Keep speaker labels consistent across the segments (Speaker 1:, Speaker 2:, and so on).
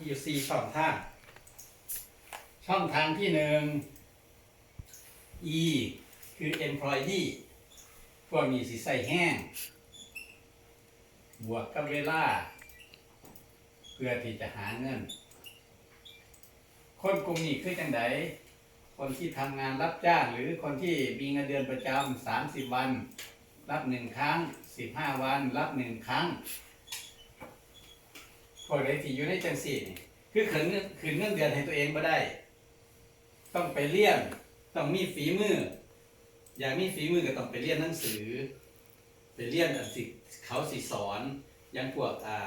Speaker 1: มีอยู่สี่ช่องทาง ช่องทางที่หนึ่ง E คือ employee พวกนี้สิใส่แห้ง บวกกับเวลา เพื่อที่จะหาเงิน คนกลุ่มนี้คือจังไดคนที่ทำงานรับจ้างหรือคนที่มีเงินเดือนประจำสามสิบวัน รับหนึ่งครั้งสิบห้าวัน รับหนึ่งครั้ง พวกใดที่อยู่ในจังสี่นี่คือขืนขืนเงินเดือนให้ตัวเองไม่ได้ ต้องไปเรียนต้องมีฝีมือ อยากมีฝีมือก็ต้องไปเรียนหนังสือ ไปเรียนอันสิเขาสิสอนอยังพวกอ่า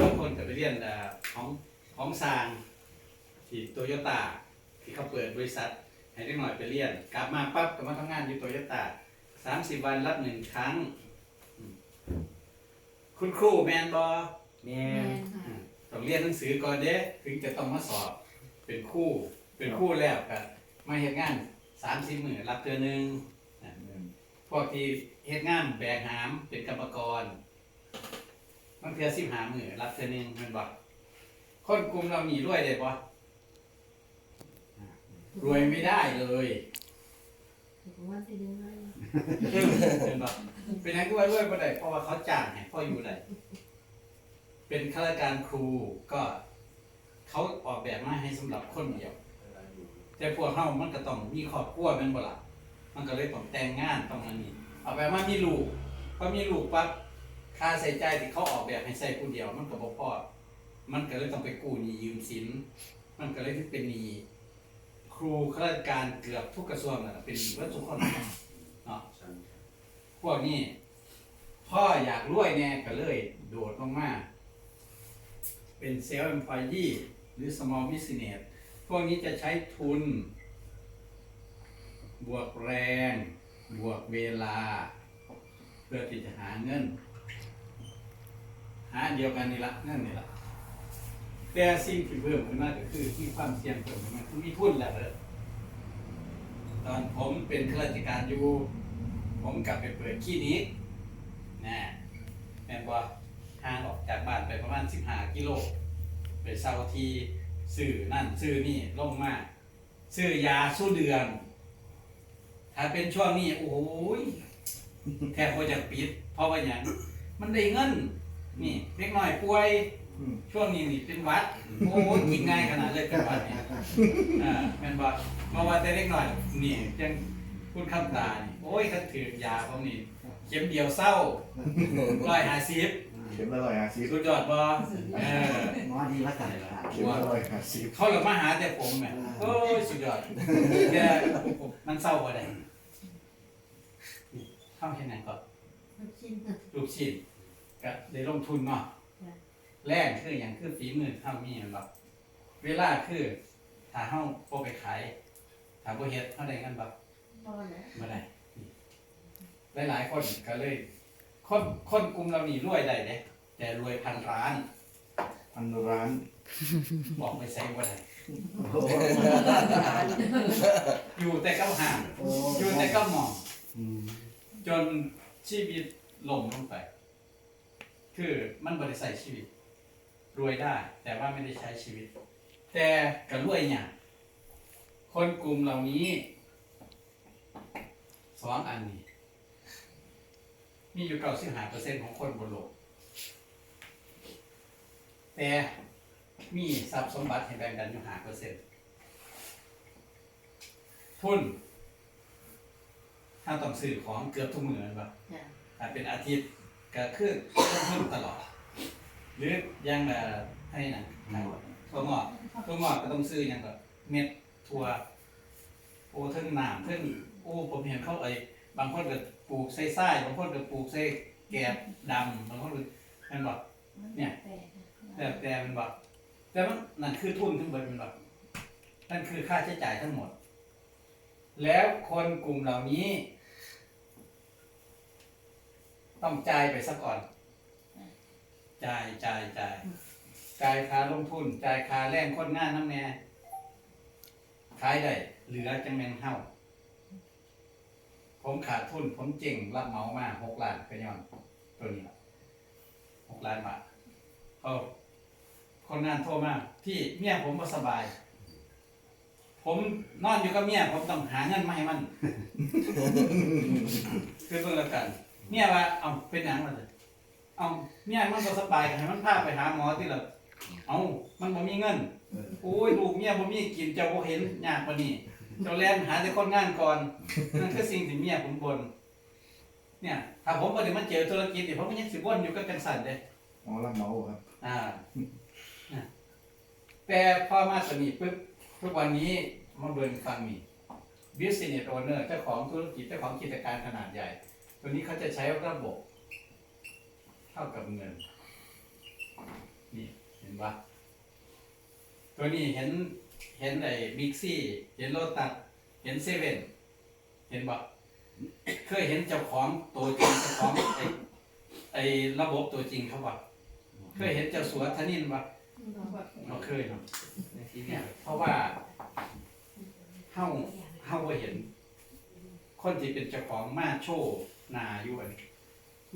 Speaker 1: บางคนก็ไปเรียนอ่าของของสร้างที่โตโยต้าที่เขาเปิดบริษัท ให้เด็กหน่อยไปเรียน กลับมาปั๊บก็มาทำงานอยู่โตโยต้าสามสิบวันรับหนึ่งครั้ง คุณครูแมนบอ
Speaker 2: แม่
Speaker 3: แม่
Speaker 2: น
Speaker 3: นค่ะ
Speaker 1: ต้องเรียนหนังสือก่อนเด้ถึงจะต้องมาสอบ เป็นครู่เป็นครู่แล้วก็มาเฮ็ดงานสามสิบมือรับเดือนหนึ่งนะพวกที่เฮ็ดงานแบกหามเป็นกรรมกรมันเทือสิบหามือรับเดือนหนึ่งแมันบอกคนกลุ่มเรามีรวยได้ปะรวยไม่ได้เลย
Speaker 3: ว่าสิดึงให้
Speaker 1: เป็นบอกเป็นไงก็ว่ารวยบ่ได้เพราะว่าเขาจ้างให้พ่ออยู่ได้เป็นข้าราชการครูก็เขาออกแบบมาให้สำหรับคนเดียว แต่พวกเฮามันก็ต้องมีครอบครัวแม่นบ่ล่ะมันก็เลยต้องแต่งงานต้องอันนี้เอาไปมามีลูกพอมีลูกปั๊บค่าใช้จ่ายที่เขาออกแบบให้ใช้ผู้เดียว มันก็บ่พอมันก็เลยต้องไปกู้หนี้ยืมสิน มันก็เลยเป็นหนี้ รูข้าราชการเกือบทุกกระทรวงน่ะเป็นหนี้ว่าทุคนเนาะพวกนี้พ่ออยากรวยแน่ก็เลย โดดลงมาเป็นเซลล์ e m p l o y e e หรือ small business พวกนี้จะใช้ทุน บวกแรง บวกเวลา เพื่อที่จะหาเงิน หาเดียวกันนี่ละเงินนี่ละ แต่สิ่งที่เพิ่มขึ้นมาก็คือที่ความเสี่ยงเพิ่มขึ้นมาคือมีทุนแหละเด้อตอนผมเป็นข้าราชการอยู่ ผมกลับไปเปิดคลินิกนะแม่นว่าห่างออกจากบ้านไปประมาณ 15 กิโล ไปเซาทีซื้อนั่นซื้อนี่ลงมาซื้อยาสู้เดือน ถ้าเป็นช่วงนี้โอ้ยแทบจะปิด เพราะว่าอย่างมันได้เงิน นี่เล็กน้อยป่วย ช่วงนี้นี่เป็นหวัดโอ้ยกินง่ายขนาดเลยเป็นหวัดเนี่ยอ่าแม่นบ่มาว่าแต่เล็กน้อยนี่จังพูดคำตานี่โอ้ยคันถือยาของนี่เข็มเดียวเศร้าร้อยห้าสิบ
Speaker 4: เข็มละร้อยห้าสิบ
Speaker 1: สุดยอดบ่เออ
Speaker 2: หมอดีว่ากันล่ะ
Speaker 4: เข็มละร้อยห้าสิบ
Speaker 1: เขาเลยมาหาแต่ผมแหม่โอ้ยสุดยอดแต่มันเศร้ากว่าใดเข้าแค่ไหนก่อน
Speaker 3: ลูกชิ้นค่ะ
Speaker 1: ลูกชิ้นก็ได้ลงทุนเนาะ
Speaker 3: จ้ะ
Speaker 1: แรงคืออย่างคือฝีมือเท่ามีแมันบ่เวลาคือถ้าเฮาโปไปขายถ้าบ่เฮ็ดเฮาได้เงินบ่
Speaker 3: พ่อนะ
Speaker 1: บ่ได้นี่หลายๆคนก็เลย คนคนกลุ่มเรานี่รวยได้เด้แต่รวยพันล้าน
Speaker 4: พันร้าน
Speaker 1: บอกไปใส่บ่ได้
Speaker 4: โอ้โห
Speaker 1: อยู่แต่กับห่าง
Speaker 4: โอ้
Speaker 1: อยู่แต่กับหมอง
Speaker 4: อืม
Speaker 1: จนชีวิตล่มลงไป คือมันบริใส่ชีวิต รวยได้ แต่ว่าไม่ได้ใช้ชีวิต แต่กับรวยเนี่ยากคนกลุ่มเหล่านี้สองอันนี้ มีอยู่เก้าสิบห้าเปอร์เซ็นต์ของคนบนโลก แต่มีทรัพย์สมบัติให้แบ่งกันอยู่ห้าเปอร์เซ็นต์ทุนถ้าต้องซื้อของเกือบทุกมื้อนั่นปะ
Speaker 3: จ้ะ
Speaker 1: ถ้าเป็นอาทิตย์ก็คือต้องเพิ่มตลอด หรืออยังแบบให้นะตัวงอกตัวงอกก็ต้องซื้ออย่างก็เม็ดถั่วโอ้เทั้งน้ำเทั้งโอ้ผมเห็นเขาไอ้บางคนก็ปลูกใส่ไส้บางคนก็ปลูกใส่แกบดำบางคนก็มันบอกเนี่ย
Speaker 3: แต่
Speaker 1: แต่แต่มันบอกแต่มันนั่นคือทุนทั้งหมดมันบอกนั่นคือค่าใช้จ่ายทั้งหมด แล้วคนกลุ่มเหล่านี้ ต้องจ่ายไปซะก่อน จ่ายจ่ายจ่ายจ่ายค่าลงทุนจ่ายค่าแรงคนงานน้ำแน่ขายได้เหลือจังแมงเฮาผมขาดทุน ผมเจ๋งรับเหมามาหกล้านก็ย้อนตัวนี้ละหกล้านบาทเขาคนงานโทรมาที่เมียผมบ่สบาย ผมนอนอยู่กับเมียผมต้องหาเงินมาให้มัน คือเพิ่งแล้วกัน เมียว่าเอาเป็นหยังมันเลย เอาเมียมันบ่สบายก็ให้มันพาไปหาหมอที่ละเอามันบ่มีเงินโอ้ยลูกเมียบ่มีกินเจ้าบ่เห็นยากปานนี้เจ้าแล่นหาแต่คนงานก่อนนั่นคือสิ่งที่เมียผมบ่นเนี่ยถ้าผมบ่ได้มาเจอธุรกิจนี่ผมก็ยังสิบ่นอยู่กับจังซั่นเด้
Speaker 4: อ๋อรับเหมาครับ
Speaker 1: อ่าอะแต่พอมาสนิทปุ๊บทุกวันนี้มาเบิ่งฟังนี่ business owner เจ้าของธุรกิจเจ้าของกิจการขนาดใหญ่ ตัวนี้เขาจะใช้ระบบเท่ากับเงิน นี่เห็นปะตัวนี้เห็นเห็นไอ้บิ๊กซี่ เห็นโลตัสเห็นเซเว่นเห็นปะเคยเห็นเจ้าของตัวจริงเจ้าของไอ้ไอ้ระบบตัวจริงเขาปะเคยเห็นเจ้าสัวธนินปะเราเคยเนาะเนี่ยเพราะว่าเฮาเฮาบ่เห็น คนที่เป็นเจ้าของมาโชว์นาอยู่อันนี้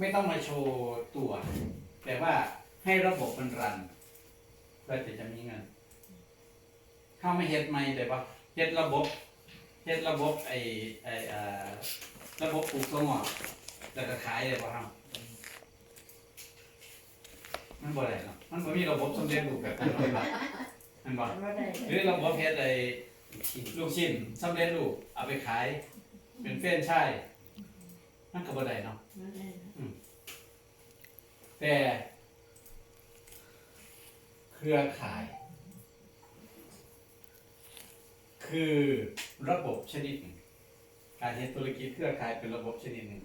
Speaker 1: ไม่ต้องมาโชว์ตัว แต่ว่าให้ระบบมันรันเพื่อจะมีเงินเข้ามาเฮ็ดใหม่ได้ปะเฮ็ดระบบเฮ็ดระบบไอ้ไอ้อ่าระบบปลูกตัวงอกแล้วก็ขายได้ปะครับมันบ่ได้เนาะมันบ่มีระบบสำเร็จรูปแบบนั้นหรอกมันบ่หรือระบบเฮ็ดไอ้ลูกชิ้นสำเร็จรูปเอาไปขาย เป็นเฟรนไชส์ มันก็บ่ได้เนาะ
Speaker 3: ว่าได้
Speaker 1: แต่ เครือข่าย คือระบบชนิดหนึ่งการเฮ็ดธุรกิจเครือข่ายเป็นระบบชนิดหนึ่ง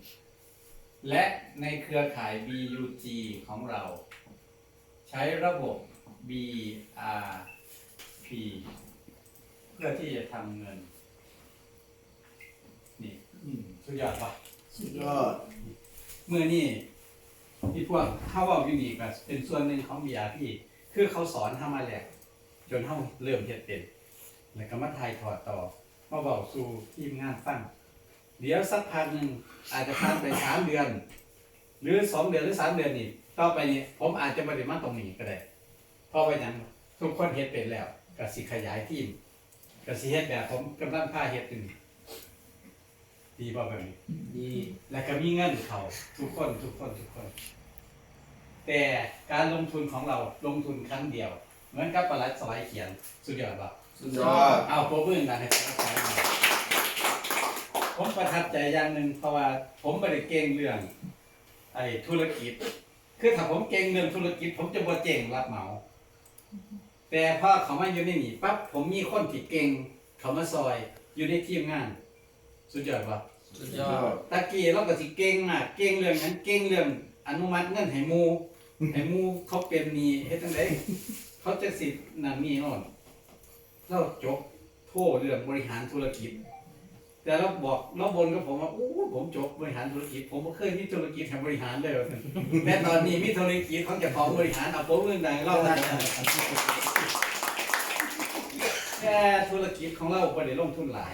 Speaker 1: และในเครือข่าย BUG ของเรา ใช้ระบบ BRP เพื่อที่จะทำเงิน นี่อืมสุดยอดปะ
Speaker 4: สุดยอด
Speaker 1: เมื่อนี่ที่พวกเขาว่าอยู่นี่ก็เป็นส่วนหนึ่งของ BRP คือเขาสอนทำมาแหละจนเขาเริ่มเฮ็ดเป็นแล้วก็มาถ่ายทอดต่อมาบอกสู่ทีมงานฟังเดี๋ยวสักพักหนึ่งอาจจะผ่านไปสามเดือน หรือสองเดือนหรือสามเดือนนี่ต่อไปนี่ผมอาจจะไม่ได้มาตรงนี้ก็ได้เพราะว่าหยังทุกคนเฮ็ดเป็นแล้วก็สิขยายทีมก็สิเฮ็ดแบบผมกำลังพาเฮ็ดอยู่นี่ ดีบ่แบบนี้
Speaker 2: ดี
Speaker 1: แล้วก็มีเงินเขาทุกคนทุกคนทุกคน แต่การลงทุนของเราลงทุนครั้งเดียว เหมือนกับประหลัดสไลด์เขียน สุดยอดป่ะ
Speaker 2: สุด
Speaker 4: สุด
Speaker 2: ย
Speaker 4: ย
Speaker 2: อ
Speaker 4: อ
Speaker 2: ด
Speaker 4: ด
Speaker 1: เอาโปรบื้นกันให้ประหลัดสไลด์หน่อยผมประทับใจอย่างหนึ่งเพราะว่าผมไม่ได้เก่งเรื่องไอ้ธุรกิจ คือถ้าผมเก่งเรื่องธุรกิจ ผมจะบ่เจ๋งรับเหมา แต่พอเขามาอยู่ในนี่ปั๊บผมมีคนที่เก่ง เขามาซอยอยู่ในทีมงาน สุดยอดป่ะ
Speaker 2: สุด
Speaker 4: สุด
Speaker 2: ย
Speaker 4: ย
Speaker 2: อ
Speaker 4: อ
Speaker 2: ด
Speaker 4: ด
Speaker 1: ตะกี้เราก็สิเก่งมากเก่งเรื่องนั้นเก่งเรื่องอนุมัติเงินให้หมู่ให้หมู่เขาเป็นหนี้เฮ็ดจังไดเขาจะสินั่นนี่โน่นเราจบโทเรื่องบริหารธุรกิจ แต่เราบอกเราบนกับผมว่าโอ้ผมจบบริหารธุรกิจ ผมบ่เคยมีธุรกิจให้บริหารเลยว่าซั่นแต่ตอนนี้มีธุรกิจของเจ้าของบริหารเอาผมเรื่องใดเราได้แค่ธุรกิจของเราบ่ได้ลงทุนหลาย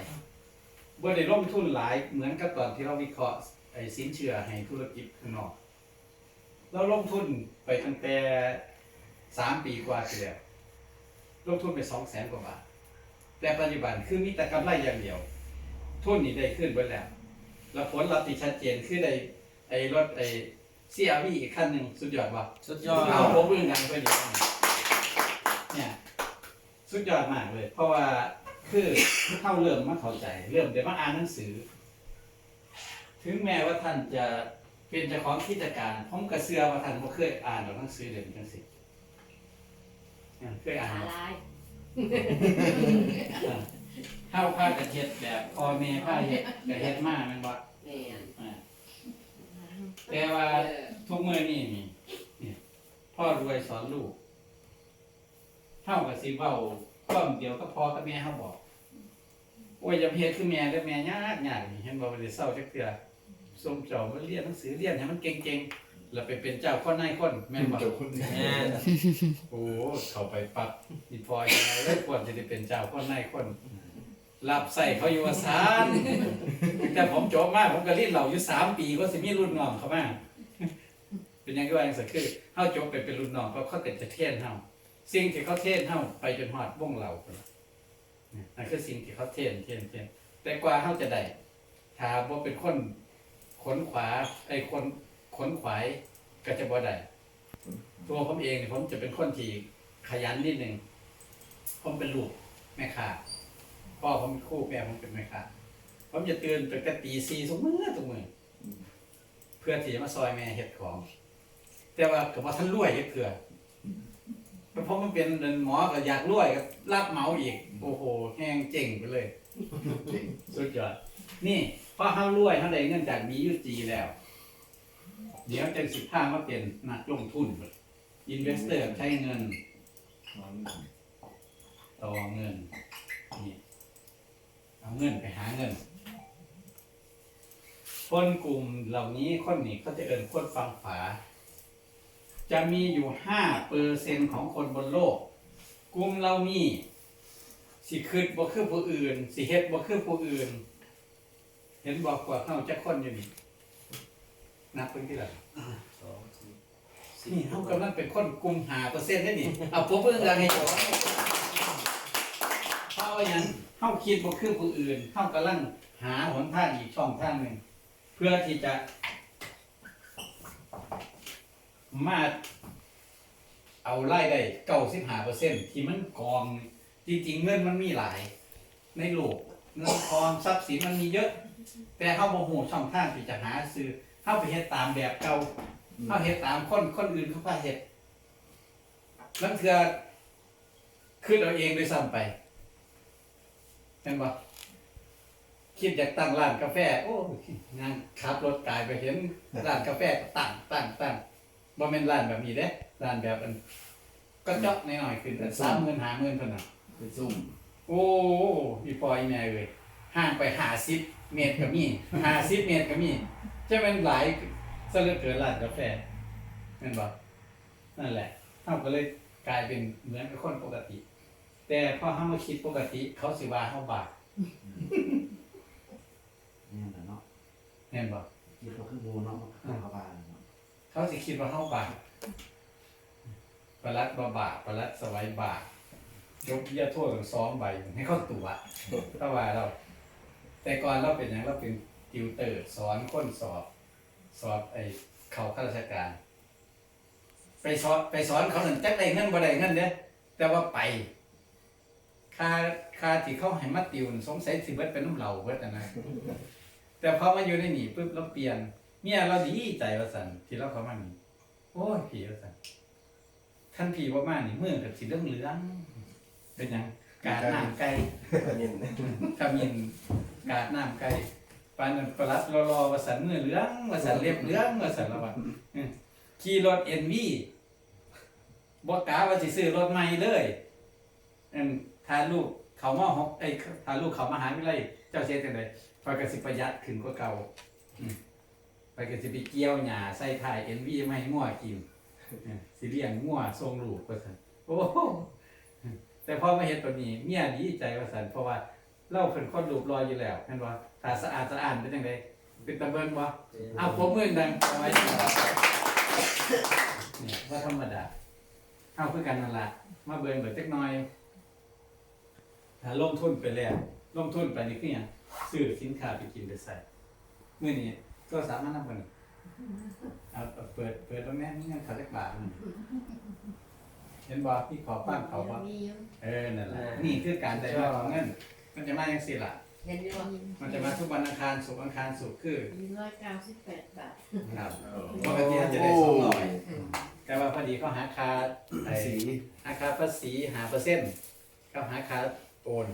Speaker 1: บ่ได้ลงทุนหลายเหมือนกับตอนที่เราวิเคราะห์ไอ้สินเชื่อให้ธุรกิจข้างนอก เราลงทุนไปตั้งแต่สามปีกว่าทีแล้วลงทุนไปสองแสนกว่าบาท แต่ปัจจุบันคือมีแต่กำไรอย่างเดียว ทุนนี่ได้ขึ้นไปแล้ว แล้วผลลัพธ์ที่ชัดเจนคือได้ไอ้รถไอ้ CRV อีกคันหนึ่งสุดยอดว่ะ
Speaker 2: สุดยอด
Speaker 1: เอาผมเรื่องกันไปดีเนี่ย สุดยอดมากเลย เพราะว่า คือเข้าเริ่มมาเข้าใจ เริ่มเดี๋ยวมาอ่านหนังสือ ถึงแม้ว่าท่านจะเป็นเจ้าของกิจการผมก็เชื่อว่าท่านบ่เคยอ่านหนังสือเล่มจังซี่เนี่ยเคยอ่าน
Speaker 3: ขา
Speaker 1: บ่
Speaker 3: ลาย
Speaker 1: อ่าเฮาพากันเฮ็ดแบบพ่อแม่พาเฮ็ดก็เฮ็ดมาแม่นบ่
Speaker 5: แม่น
Speaker 1: อ่าแต่ว่า
Speaker 5: เออ
Speaker 1: ทุกมื้อนี้นี่เนี่ยพ่อรวยสอนลูกเฮาก็สิเว้าความเดียวก็พอกับแม่เฮาบอก โอ้ยอย่าไปเฮ็ดคือแม่เด้อแม่ยากยากนี่เห็นบ่ว่าได้เศร้าจักเทื่อส่งเจ้ามาเรียนหนังสือเรียนให้มันเก่งๆแล้วไปเป็นเจ้าคนนายคนแม่นบ่
Speaker 4: เจ้าคนนี้
Speaker 2: แม่น
Speaker 1: โอ้เข้าไปปักอีพอยังไงเลยควรจะได้เป็นเจ้าคนนายคนรับใส่เขาอยู่ว่าสานแต่ผมจบมากผมก็เรียนเหล่าอยู่สามปีก็สิมีรุ่นน้องเขามาเป็นยังไงว่าอย่างสักคือเฮาจบไปเป็นรุ่นน้องเพราะเขาเต็ดจะเทียนเฮาสิ่งที่เขาเทศเฮาไปจนฮอดวงเราพุ่นล่ะเนั่นคือสิ่งที่เขาเทศเทศเทศแต่กว่าเฮาจะได้ถ้าบ่เป็นคนขนขวาไอ้คนขนขวายก็จะบ่ได้ตัวผมเองเนี่ยผมจะเป็นคนที่ขยันนิดหนึ่งผมเป็นลูกแม่ค้าพ่อผมเป็นคู่แม่ผมเป็นแม่ค้าผมจะตื่นตั้งแต่ตีสี่ทุกมื้อทุกมื้อเพื่อที่จะมาซอยแม่เฮ็ดของ แต่ว่าก็บ่าทันรวยเฮ็ดเถื่อ เพราะมันเป็นหมอก็อยากรวยก็รับเหมาอีก โอ้โหแห้งเจ๋งไปเลย
Speaker 4: จริง
Speaker 1: สุดยอด นี่พอเฮารวยเฮาได้เงินจาก BUG แล้ว เดี๋ยวจังสิพามาเป็นนักลงทุนอินเวสเตอร์ใช้เงิน
Speaker 4: นอน
Speaker 1: ต่อเงินนี่เอาเงินไปหาเงิน คนกลุ่มเหล่านี้คนนี้เขาจะเอินคนฟังฝา จะมีอยู่ห้าเปอร์เซ็นของคนบนโลก กลุ่มเรานี่สิคืดบ่คือผู้อื่น สิเฮ็ดบ่คือผู้อื่น เห็นบอกว่าเขาจะคนอยู่นี่นับเป็นที่ละ
Speaker 2: สองสี่
Speaker 1: นี่เขากำลังเป็นคนกลุ่มหาเปอร์เซ็นต์ได้นี่เอาผมเพิ่งจะให้จบเพราะว่าหยังเขาคิดบ่คือผู้อื่นเขากำลังหาหนทางอีกช่องทางหนึ่งเพื่อที่จะ มาเอาไล่ได้เก้าสิบห้าเปอร์เซ็นที่มันกองจริง ๆ เงินมันมีหลาย ในโลกเงินทองทรัพย์สินมันมีเยอะ แต่เขาโมโหช่องทางที่จะหาซื้อเขาไปเฮ็ดตามแบบเก่าเขาเฮ็ดตามคนคนอื่นเขาพาเฮ็ดนั่นคือขึ้นเอาเองด้วยซ้ำไปเห็นปะคิดอยากตั้งร้านกาแฟ โอ้งานขับรถกายไปเห็นร้านกาแฟตั้งตั้งตั้ง บ่แม่นร้านแบบนี้เด้ร้านแบบอันก็เจาะหน่อยๆขึ้นแต่สามหมื่นห้าหมื่นเท่านั้น
Speaker 4: เป็นซุ่ม
Speaker 1: โอ้อีปอยแม่เลยห่างไปหาสิบเมตรก็มีหาสิบเมตรก็มีจะเป็นหลายซะเหลือเกินร้านกาแฟนั่นบ่นั่นแหละเขาก็เลยกลายเป็นเหมือนกับคนปกติ แต่พอเขามาคิดปกติ เขาสิว่าเขาบาป
Speaker 2: นี่แหละเนาะ
Speaker 1: แน่นบ่
Speaker 2: คิดว่าคือบูเนาะข้าวบ้าน เขา
Speaker 1: สิคิดว่าเขาบาปประลัดบ่บาปประลัดสวัยบาปยกเยี่ยโทษถึงซ้อมใบให้เขาตัวถ้าว่าเรา แต่ก่อนเราเป็นอย่างเราเป็นติวเตอร์สอนคนสอบ สอบไอ้เขาข้าราชการ ไปสอนไปสอนเขาหนึ่งจักได้เงินบ่ได้เงินเด้แต่ว่าไปค่าค่าที่เขาให้มาติวน่ะสงสัยสิเบิดเป็นน้ำเหล่าเบิดอะนะแต่พอมาอยู่ในหนีปุ๊บเราเปลี่ยน เมียเราดีใจว่าสันที่เราเข้ามานี่โอ้ยผีว่าสันท่านผีว่ามานี่มือกับสีเหลืองเหลืองๆเป็นหยังการน้ำไก่
Speaker 4: เย็น
Speaker 1: ขมิ้นกาดน้ำไก่ปานนั้นประหลัดรอรอว่าสันมือเหลืองว่าสันเล็บเหลืองว่าสันละวันขี่รถเอ็นวีบอกกาว่าสิซื้อรถใหม่เลยอันทาลูกเขามาหกไอ้ยทาลูกเขามาหาวิไลเจ้าเสียจังไดไปกระสิประหยัดขึ้นกว่าเก่า อืมไปกระสิไปเกี่ยวหญ้าใส่ถ่ายเอ็นวีไม่ให้งัวกินสิเลี้ยงงัวทรงลูกว่าสันโอ้แต่พอมาเห็นตัวนี้เมียดีใจว่าสันเพราะว่าเราเป็นคนรูปรอยอยู่แล้วเห็นบ่ถ้าสะอาดสะอาดเป็นยังไงเป็นตะเบิงบ่เอาผมมือดังเอาไว้ที่บ่เนี่ยว่าธรรมดาเอาคือกันนั่นละมาเบิ่งเบิดจักน่อยถ้าลงทุนไปแล้วลงทุนไปนี่คือหยังซื้อสินค้าไปกินไปใส่มื้อนี้ ก็สามารถนำกันเอาเอาเปิดเปิดแล้วแม่มีเงินเขาจักบาทหนึ่งเห็นบ่พี่ขอปั้นเขาบ่
Speaker 3: มีอยู่
Speaker 1: เออนั่นแหละนี่คือการได้มาของเงิน มันจะมาอย่างสิล่ะ
Speaker 3: เห็นอยู่ว่า
Speaker 1: มันจะมาทุกวันอังคารศุกร์อังคารศุกร์คือ
Speaker 3: มีร้อยเก้าสิบแปดบาท
Speaker 1: ครับปกติเขาจะได้สองร้อยแต่ว่าพอดีเขาหาคาไอ้
Speaker 4: สี
Speaker 1: หาคาภาษีหาเปอร์เซ็นต์เขาหาคาโอน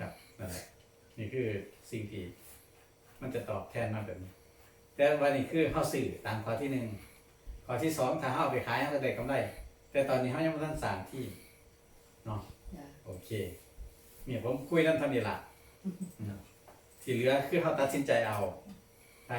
Speaker 1: ครับนั่นแหละนี่คือสิ่งที่มันจะตอบแทนมาแบบนี้ แต่วันนี้คือเขาสื่อตามข้อที่หนึ่งข้อที่สองถ้าเขาเอาไปขายเขาจะได้กำไร แต่ตอนนี้เขายังไม่ทันสั่งที่
Speaker 3: จ้ะ
Speaker 1: โอเคเนี่ยผมคุยนั่นเท่านี้ละที่เหลือคือเขาตัดสินใจเอา
Speaker 3: อ